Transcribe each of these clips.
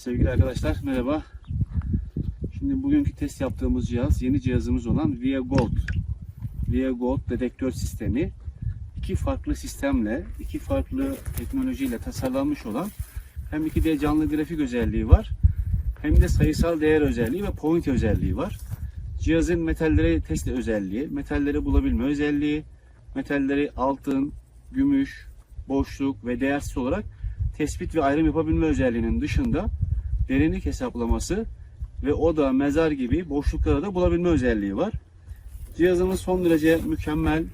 Sevgili arkadaşlar merhaba. Şimdi bugünkü test yaptığımız cihaz yeni cihazımız olan Via Gold. Via Gold dedektör sistemi. iki farklı sistemle, iki farklı teknolojiyle tasarlanmış olan hem 2D canlı grafik özelliği var hem de sayısal değer özelliği ve point özelliği var. Cihazın metalleri test özelliği, metalleri bulabilme özelliği, metalleri altın, gümüş, boşluk ve değersiz olarak tespit ve ayrım yapabilme özelliğinin dışında derinlik hesaplaması ve oda, mezar gibi boşlukları da bulabilme özelliği var. Cihazımız son derece mükemmel,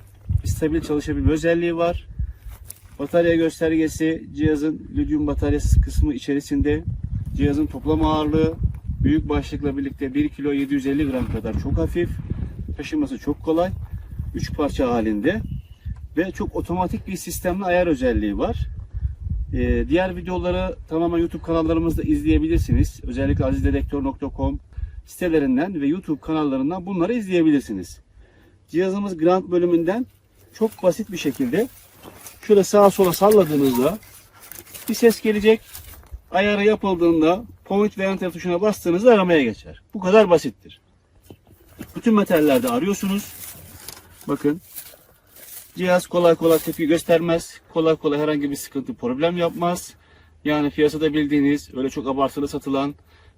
stabil çalışabilme özelliği var. Batarya göstergesi cihazın lityum bataryası kısmı içerisinde. Cihazın toplam ağırlığı büyük başlıkla birlikte 1 kilo 750 gram kadar çok hafif. Taşıması çok kolay. 3 parça halinde ve çok otomatik bir sistemli ayar özelliği var. Ee, diğer videoları tamamen YouTube kanallarımızda izleyebilirsiniz. Özellikle azizdedektör.com sitelerinden ve YouTube kanallarından bunları izleyebilirsiniz. Cihazımız Grant bölümünden çok basit bir şekilde şöyle sağa sola salladığınızda bir ses gelecek. Ayarı yapıldığında point ve enter tuşuna bastığınızda aramaya geçer. Bu kadar basittir. Bütün metallerde arıyorsunuz. Bakın Cihaz kolay kolay tepki göstermez. Kolay kolay herhangi bir sıkıntı, problem yapmaz. Yani piyasada bildiğiniz öyle çok abartılı satılan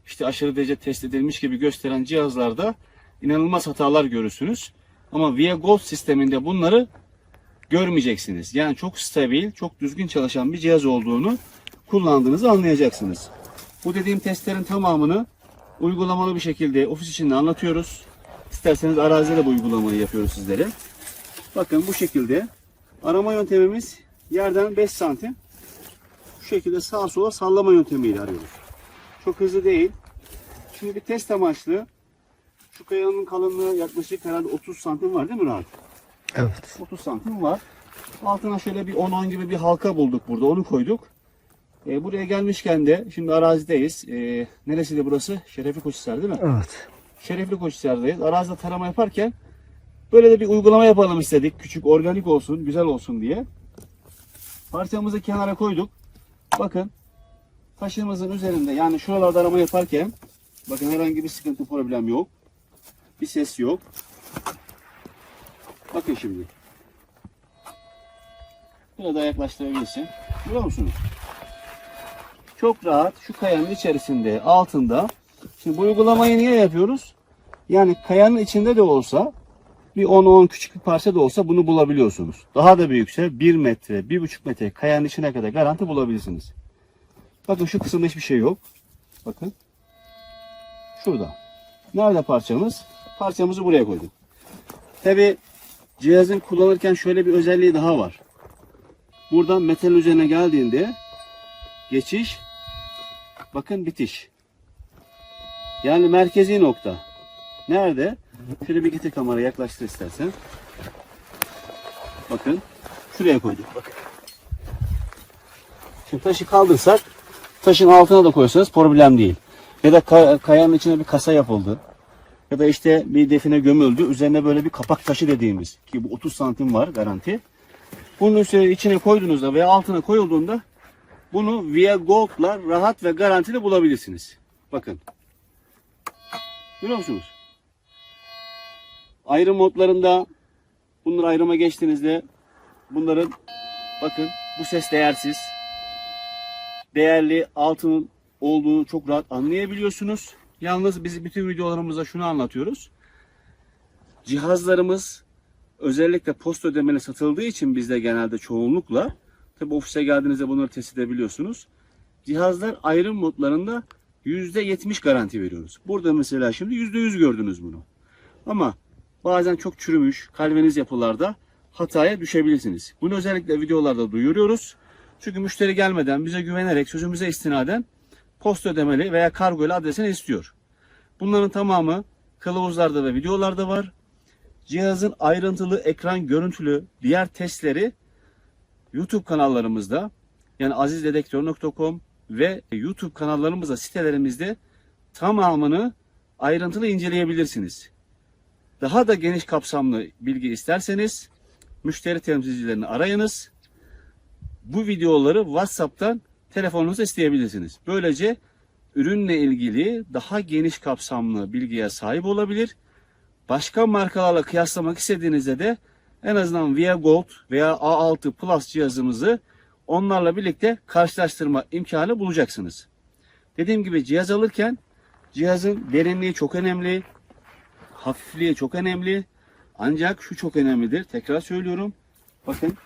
işte aşırı derece test edilmiş gibi gösteren cihazlarda inanılmaz hatalar görürsünüz. Ama Via Gold sisteminde bunları görmeyeceksiniz. Yani çok stabil, çok düzgün çalışan bir cihaz olduğunu kullandığınızı anlayacaksınız. Bu dediğim testlerin tamamını uygulamalı bir şekilde ofis içinde anlatıyoruz. İsterseniz arazide de bu uygulamayı yapıyoruz sizlere. Bakın bu şekilde arama yöntemimiz yerden 5 santim şu şekilde sağa sola sallama yöntemiyle arıyoruz. Çok hızlı değil. Şimdi bir test amaçlı şu kayanın kalınlığı yaklaşık herhalde 30 santim var değil mi Rahat? Evet. 30 santim var. Altına şöyle bir 10-10 gibi bir halka bulduk burada. Onu koyduk. E, buraya gelmişken de şimdi arazideyiz. E, neresiydi burası? Şerefi Koçhisar değil mi? Evet. Şerefli Koçhisar'dayız. Arazide tarama yaparken böyle de bir uygulama yapalım istedik. Küçük, organik olsun, güzel olsun diye. Parçamızı kenara koyduk. Bakın taşımızın üzerinde yani şuralarda arama yaparken bakın herhangi bir sıkıntı problem yok. Bir ses yok. Bakın şimdi. Biraz daha yaklaştırabilirsin. Görüyor musunuz? Çok rahat şu kayanın içerisinde, altında. Şimdi bu uygulamayı niye yapıyoruz? Yani kayanın içinde de olsa bir 10-10 küçük bir parça da olsa bunu bulabiliyorsunuz. Daha da büyükse 1 metre, 1,5 metre kayanın içine kadar garanti bulabilirsiniz. Bakın şu kısımda hiçbir şey yok. Bakın. Şurada. Nerede parçamız? Parçamızı buraya koyduk. Tabi cihazın kullanırken şöyle bir özelliği daha var. Buradan metal üzerine geldiğinde geçiş bakın bitiş. Yani merkezi nokta. Nerede? Şöyle bir getir kamerayı yaklaştır istersen. Bakın. Şuraya koyduk. Bakın. Şimdi taşı kaldırsak taşın altına da koysanız problem değil. Ya da kay- kayanın içine bir kasa yapıldı. Ya da işte bir define gömüldü. Üzerine böyle bir kapak taşı dediğimiz ki bu 30 santim var garanti. Bunun üstüne içine koyduğunuzda veya altına koyulduğunda bunu Via Gold'la rahat ve garantili bulabilirsiniz. Bakın. Görüyor musunuz? Ayrım modlarında bunları ayrıma geçtiğinizde bunların bakın bu ses değersiz. Değerli altının olduğunu çok rahat anlayabiliyorsunuz. Yalnız biz bütün videolarımızda şunu anlatıyoruz. Cihazlarımız özellikle post ödemeli satıldığı için bizde genelde çoğunlukla tabi ofise geldiğinizde bunları test edebiliyorsunuz. Cihazlar ayrım modlarında %70 garanti veriyoruz. Burada mesela şimdi %100 gördünüz bunu. Ama bazen çok çürümüş kalveniz yapılarda hataya düşebilirsiniz. Bunu özellikle videolarda duyuruyoruz. Çünkü müşteri gelmeden bize güvenerek sözümüze istinaden post ödemeli veya kargo ile adresini istiyor. Bunların tamamı kılavuzlarda ve videolarda var. Cihazın ayrıntılı ekran görüntülü diğer testleri YouTube kanallarımızda yani azizdedektör.com ve YouTube kanallarımızda sitelerimizde tamamını ayrıntılı inceleyebilirsiniz. Daha da geniş kapsamlı bilgi isterseniz müşteri temsilcilerini arayınız. Bu videoları WhatsApp'tan telefonunuza isteyebilirsiniz. Böylece ürünle ilgili daha geniş kapsamlı bilgiye sahip olabilir. Başka markalarla kıyaslamak istediğinizde de en azından Via Gold veya A6 Plus cihazımızı onlarla birlikte karşılaştırma imkanı bulacaksınız. Dediğim gibi cihaz alırken cihazın derinliği çok önemli, hafifliği çok önemli. Ancak şu çok önemlidir. Tekrar söylüyorum. Bakın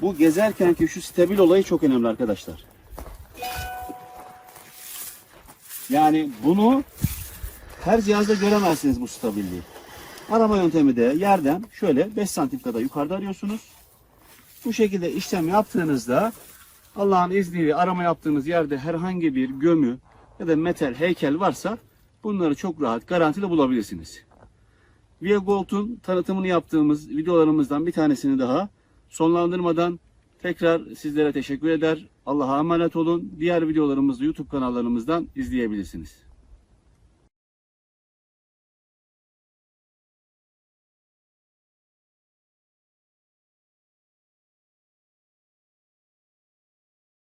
bu gezerken ki şu stabil olayı çok önemli arkadaşlar. Yani bunu her cihazda göremezsiniz bu stabilliği. Arama yöntemi de yerden şöyle 5 santim kadar yukarıda arıyorsunuz. Bu şekilde işlem yaptığınızda Allah'ın izniyle arama yaptığınız yerde herhangi bir gömü ya da metal heykel varsa bunları çok rahat garantili bulabilirsiniz. Via tanıtımını yaptığımız videolarımızdan bir tanesini daha sonlandırmadan tekrar sizlere teşekkür eder. Allah'a emanet olun. Diğer videolarımızı YouTube kanallarımızdan izleyebilirsiniz.